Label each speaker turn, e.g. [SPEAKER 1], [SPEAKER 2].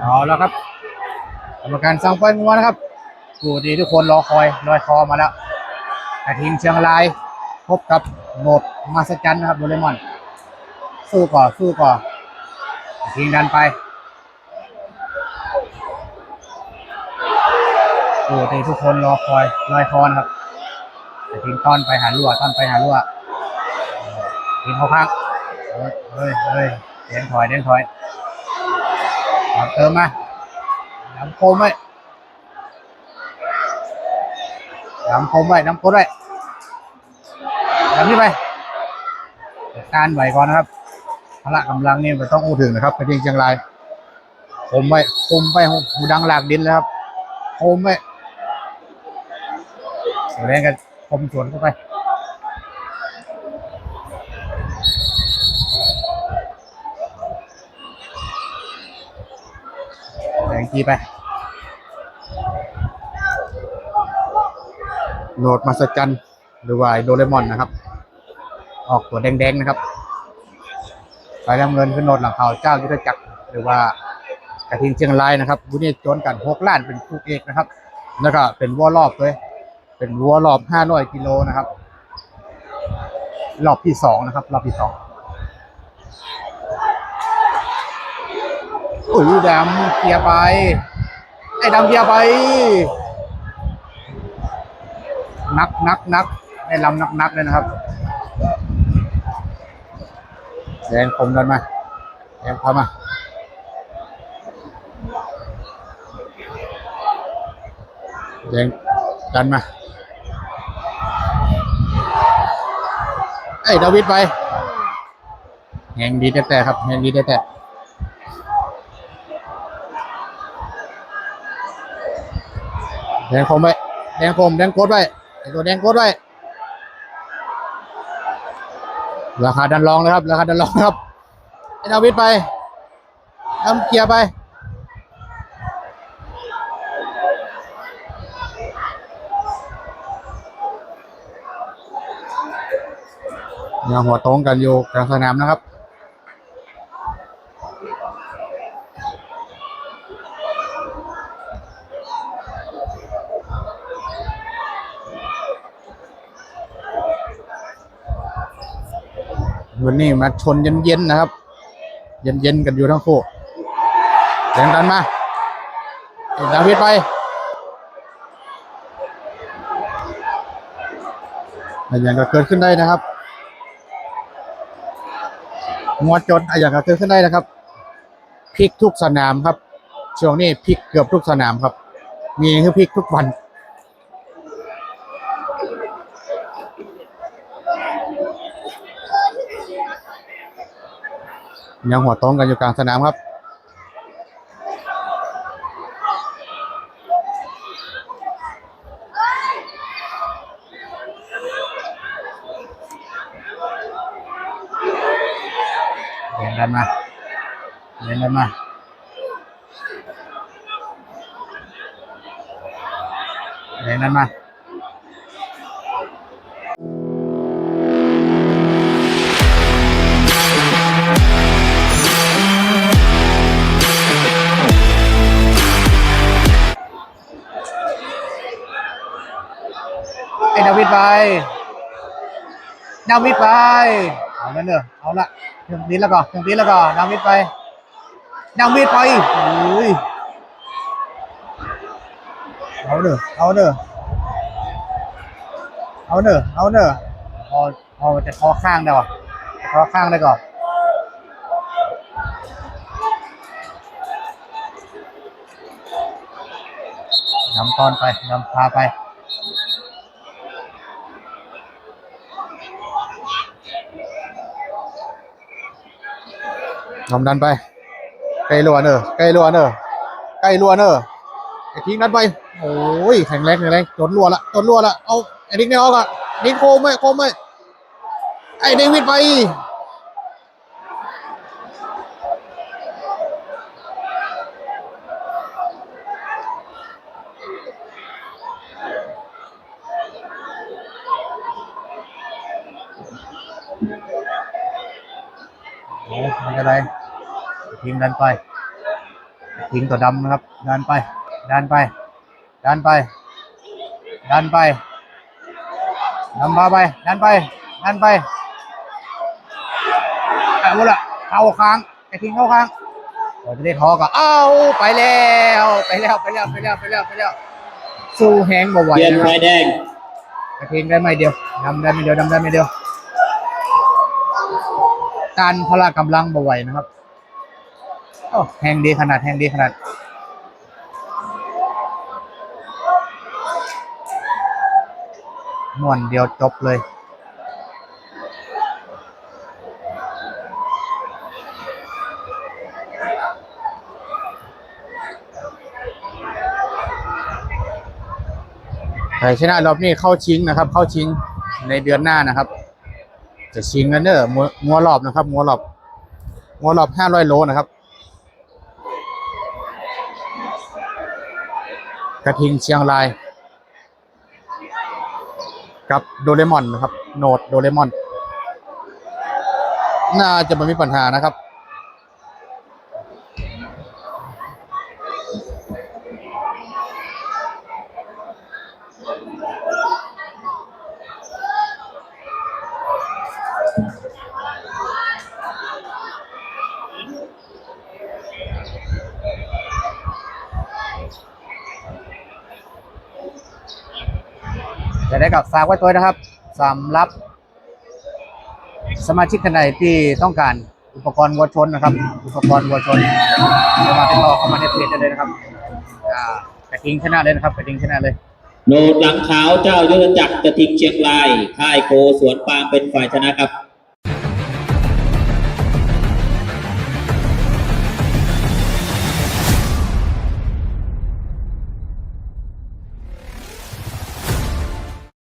[SPEAKER 1] เอาแล้วครับกรรมการสั่งปล่อยงัวนะครับผู้ที่ทุกคนรอคอยลอยคอมาแล้วกระทิงเชียงรายพบกับโหนดมาสจันนะครับโดเรมอน สู้ก่อนสู้ก่อนกระทิงดันไปผู้ที่ทุกคนรอคอยลอยคอนะครับกระทิงต้อนไปหาลั่วต้อนไปหาลั่วทิงเขาข้างเฮ้ยเฮ้ยเฮ้ยเดินถอยเดินถอย เติมมาน้ำโคมไว้น้ำโคมไว้น้ำโคมไว้น้ำนี้ไปการไหวก่อนนะครับพละกำลังนี่มันต้องอู้ถึงนะครับกระเทียงเชียงรายคมไว้คมไปหูดังหลากดินแล้วครับคมไว้เสียแรงกันคมสวนเข้าไป งจีไป โหนดมาสจันหรือว่าโดเรมอนนะครับ ออกตัวแดงๆนะครับสายน้ำเงินคือโหนดหลังเขาเจ้ายุทธจักรหรือว่ากระทิงเชียงรายนะครับบุนี้โจนกันหกล้านเป็นคู่เอกนะครับ แล้วก็เป็นวัวรอบเลยเป็นวัวรอบห้าร้อยกิโลนะครับ รอบที่สองนะครับ รอบที่สอง อ้ยดำเคลียร์ไป ไอ้ดำเคลียร์ไป นักนักนักไอ้ลำนักนักเลยนะครับแดงคมดันมาแดงเข้ามาแดงดันมา ไอ้ดาวิดไปแหงดีแต่แต่ครับแหงดีแต่แต่ แดงคมไว้แดงคมแดงโคตรไว้ตัวแดงโคตรไว้ราคาดันรองเลยครับ ราคาดันรองครับไอ้นาวิทไปทำเคลียร์ไปยังหัวตรงกันอยู่กลางสนามนะครับ วันนี้มาชนเย็นๆนะครับ เย็นๆกันอยู่ทั้งคู่แรงดันมาเดาวิดไปอะไรอย่างก็เกิดขึ้นได้นะครับงวดจนอะไรอย่างก็เกิดขึ้นได้นะครับพลิกทุกสนามครับ ช่วงนี้พลิกเกือบทุกสนามครับ มีคือพลิกทุกวัน ยังหัวตรงกันอยู่กลางสนามครับเดินกันมาเดินกันมาเดินกันมา อ้ดาวิดไปดาวิดไปเอาแล้วเนอะเอาละเครื่งนี้แล้วก็เครื่งนี้แล้วก็ดาวิดไปดาวิดไปโอ้ยเอาเนอะเอาเนอะเอาเนอะเอาเนอะพอพอจะคอข้างได้ป่ะคอข้างได้ก่อนนำตอนไปนำพาไป นำดันไปใกล้ลัวเนอะใกล้ลัวเนอะใกล้ลัวเนอะไอ้ทิ้งนัดไป โอ้ยแข็งแรงแข็งแรงจนลัวละจนลัวละเอาไอ้ทิ้งเนี่ออาก่ะนทิ้งโคมไหมโคมไหมไอ้เดวิดไป ไม่เป็นไรทิ้งดันไปทิ้งตัวดำนะครับ ดันไป ดันไป ดันไป ดันไปนำมาไป ดันไป ดันไปเอาละเข้าค้างไอ้ทิ้งเข้าค้างเราจะได้ทอกับเอ้าไปแล้ว ไปแล้ว ไปแล้ว ไปแล้ว ไปแล้ว ไปแล้ว สู้แหงบ่ไหว
[SPEAKER 2] เปลี่ยน
[SPEAKER 1] นะค
[SPEAKER 2] ไฟ
[SPEAKER 1] รับ
[SPEAKER 2] แดง
[SPEAKER 1] กระทิงได้ไม่เดียวดำได้ไม่เดียวดำได้ไม่เดียว การพละกำลังบ่ไหวนะครับโอ้แหงดีขนาดแหงดีขนาดม่วนเดียวจบเลยใครชนะรอบนี้เข้าชิงนะครับ เข้าชิงในเดือนหน้านะครับ จะชิงกันเนอะมัวมัวรอบนะครับมัวรอบมัวรอบห้าร้อยโลนะครับกระทิงเชียงราย กับโดเรมอนนะครับ โนดโดเรมอน น่าจะไม่มีปัญหานะครับ จะได้กับฝากไว้ตัวนะครับสำหรับ สมาชิกท่านใดที่ต้องการอุปกรณ์วัวชนนะครับ อุปกรณ์วัวชนสามารถติดต่อเข้ามาในเพจได้เลยนะครับอ่ากระทิงชนะเลยนะครับกระทิงชนะเลย
[SPEAKER 2] โนดหลังขาวเจ้ายุทธจักรจะทิงเชียงรายค่ายโกสวนปาล์มเป็นฝ่ายชนะครับ